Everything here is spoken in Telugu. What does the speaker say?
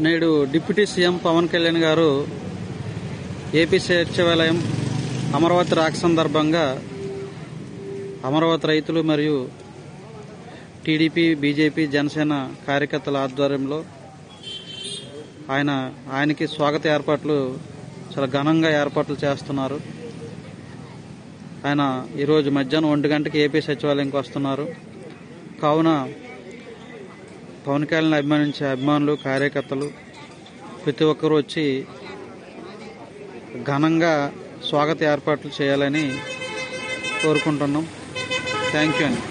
నేడు డిప్యూటీ సీఎం పవన్ కళ్యాణ్ గారు ఏపీ సచివాలయం అమరావతి రాక సందర్భంగా అమరావతి రైతులు మరియు టీడీపీ బీజేపీ జనసేన కార్యకర్తల ఆధ్వర్యంలో ఆయన ఆయనకి స్వాగత ఏర్పాట్లు చాలా ఘనంగా ఏర్పాట్లు చేస్తున్నారు. ఆయన ఈరోజు మధ్యాహ్నం ఒంటి గంటకి ఏపీ సచివాలయంకి వస్తున్నారు. కావున పవన్ కళ్యాణ్ అభిమానించే అభిమానులు కార్యకర్తలు ప్రతి ఒక్కరూ వచ్చి ఘనంగా స్వాగత ఏర్పాట్లు చేయాలని కోరుకుంటున్నాం. థ్యాంక్ యూ అండి.